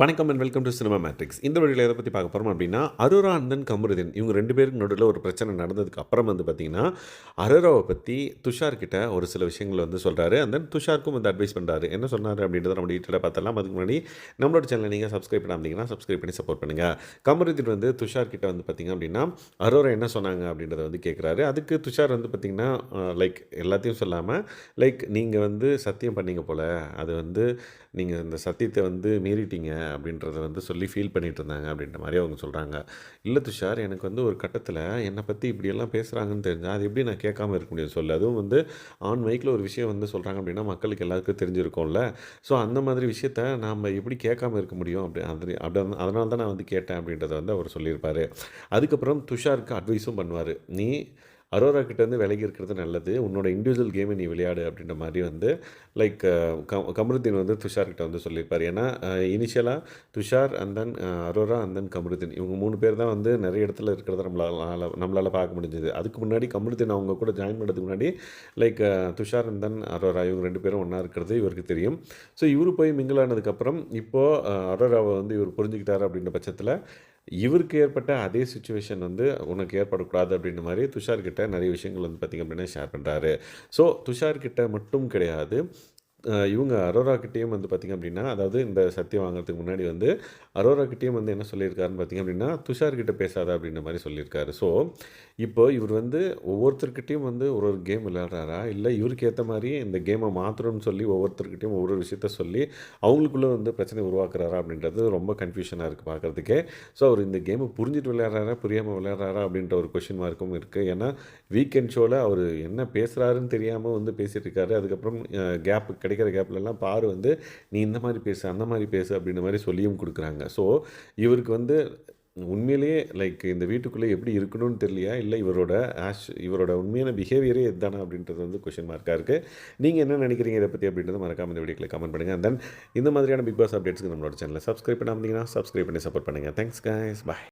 வணக்கம் and welcome to cinema matrix இந்த வழியில் எதை பற்றி பார்க்க போகிறோம் அப்படின்னா அரோரா அந்தன் கமருதீன். இவங்க ரெண்டு பேருக்கு நடுவில் ஒரு பிரச்சனை நடந்ததுக்கு அப்புறம் வந்து பார்த்திங்கன்னா அரோராவை பற்றி துஷார் கிட்ட ஒரு சில விஷயங்கள் வந்து சொல்கிறாரு அண்ட் தென் துஷாருக்கும் வந்து அட்வைஸ் பண்ணுறாரு என்ன சொன்னார் அப்படின்றத நம்ம டீட்டெயிலாக பார்த்தலாம் அதுக்கு முன்னாடி நம்மளோட சேனலை நீங்கள் சப்ஸ்கிரைப் பண்ணாமீங்கன்னா சப்ஸ்கிரைப் பண்ணி சப்போர்ட் பண்ணுங்கள் கமருதீன் வந்து துஷார் கிட்ட வந்து பார்த்திங்க அப்படின்னா அரோரா என்ன சொன்னாங்க அப்படின்றத வந்து கேட்குறாரு அதுக்கு துஷார் வந்து பார்த்திங்கன்னா லைக் எல்லாத்தையும் சொல்லாமல் லைக் நீங்கள் வந்து சத்தியம் பண்ணீங்க போல் அது வந்து நீங்கள் இந்த சத்தியத்தை வந்து மீறிட்டீங்க அப்படின்றத வந்து சொல்லி ஃபீல் பண்ணிகிட்டு இருந்தாங்க அப்படின்ற மாதிரி அவங்க சொல்கிறாங்க இல்லை துஷார் எனக்கு வந்து ஒரு கட்டத்தில் என்னை பற்றி இப்படியெல்லாம் பேசுகிறாங்கன்னு தெரிஞ்சால் அது எப்படி நான் கேட்காம இருக்க முடியும் சொல்லு. அதுவும் வந்து ஆன் மைக்கில் ஒரு விஷயம் வந்து சொல்கிறாங்க அப்படின்னா மக்களுக்கு எல்லாருக்கும் தெரிஞ்சிருக்கோம்ல. ஸோ அந்த மாதிரி விஷயத்த நாம் எப்படி கேட்காம இருக்க முடியும்? அப்படி அது அப்படி அதனால தான் நான் வந்து கேட்டேன் அப்படின்றத வந்து அவர் சொல்லியிருப்பார். அதுக்கப்புறம் துஷாருக்கு அட்வைஸும் பண்ணுவார். நீ அரோரா கிட்டேருந்து விலகி இருக்கிறது நல்லது. உன்னோட இண்டிவிஜுவல் கேமை நீ விளையாடு அப்படின்ற மாதிரி வந்து லைக் கம் கமருதீன் வந்து துஷார்கிட்ட வந்து சொல்லியிருப்பார். ஏன்னா இனிஷியலாக Tushar and then Aurora and then Kamarudeen. இவங்க மூணு பேர் தான் வந்து நிறைய இடத்துல இருக்கிறத நம்மளால் நம்மளால் பார்க்க முடிஞ்சது. அதுக்கு முன்னாடி கமருதீன் அவங்க கூட ஜாயின் பண்ணுறதுக்கு முன்னாடி like Tushar and then Arora இவங்க ரெண்டு பேரும் ஒன்றா இருக்கிறது இவருக்கு தெரியும். ஸோ இவர் போய் மிங்கிள் ஆனதுக்கப்புறம் இப்போது அரோராவை வந்து இவர் புரிஞ்சுக்கிட்டாரு அப்படின்ற பட்சத்தில் இவருக்கு ஏற்பட்ட அதே சுச்சுவேஷன் வந்து உனக்கு ஏற்படக்கூடாது அப்படின்ற மாதிரி துஷார்கிட்ட நிறைய விஷயங்கள் வந்து பார்த்திங்க அப்படின்னா ஷேர் பண்ணுறாரு ஸோ துஷார்கிட்ட மட்டும் கிடையாது. இவங்க அரோரா கிட்டேயும் வந்து பார்த்திங்க அப்படின்னா அதாவது இந்த சத்தியம் வாங்குறதுக்கு முன்னாடி வந்து அரோரா கிட்டேயும் வந்து என்ன சொல்லியிருக்காருன்னு பார்த்திங்க அப்படின்னா துஷார்கிட்ட பேசாத அப்படின்ற மாதிரி சொல்லியிருக்காரு. ஸோ இப்போ இவர் வந்து ஒவ்வொருத்தர்கிட்டையும் வந்து ஒரு ஒரு கேம் விளையாடுறாரா? இல்லை இவருக்கு ஏற்ற மாதிரி இந்த கேமை மாற்றணும்னு சொல்லி ஒவ்வொருத்தர்கிட்டையும் ஒவ்வொரு விஷயத்த சொல்லி அவங்களுக்குள்ளே வந்து பிரச்சனை உருவாக்குறாரா அப்படின்றது ரொம்ப கன்ஃபியூஷனாக இருக்குது பார்க்குறதுக்கே ஸோ அவர் இந்த கேமை புரிஞ்சுட்டு விளையாடுறாரா? புரியாமல் விளையாடுறாரா? அப்படின்ற ஒரு கொஷின் மார்க்கும் இருக்குது ஏன்னா வீக்கெண்ட் ஷோவில் அவர் என்ன பேசுகிறாருன்னு தெரியாமல் வந்து பேசிகிட்டு இருக்காரு. அதுக்கப்புறம் கேப் கிடைக்கிற கேப்லலாம் பாரு வந்து நீ இந்த மாதிரி பேசு அந்த மாதிரி பேசு அப்படின்ற மாதிரி சொல்லியும் கொடுக்குறாங்க. ஸோ இவருக்கு வந்து உண்மையிலேயே லைக் இந்த வீட்டுக்குள்ளே எப்படி இருக்கணும்னு தெரியலையா? இல்லை இவரோட ஆஷ் இவரோட உண்மையான பிஹேவியரே இதுதானா அப்படின்றது வந்து கொஷின் மார்க்காக இருக்குது நீங்கள் என்ன நினைக்கிறீங்க இதை பற்றி அப்படின்றத மறக்காமல் இந்த வீடியோக்கில் கமெண்ட் பண்ணுங்கள் தென் இந்த மாதிரியான பிக் பாஸ் அப்டேட்ஸ்க்கு நம்மளோட சேனலில் சப்ஸ்கிரைப் பண்ணாமல் சப்ஸ்கிரைப் பண்ணி சப்போர்ட் பண்ணுங்கள் தேங்க்ஸ் கைஸ் பாய்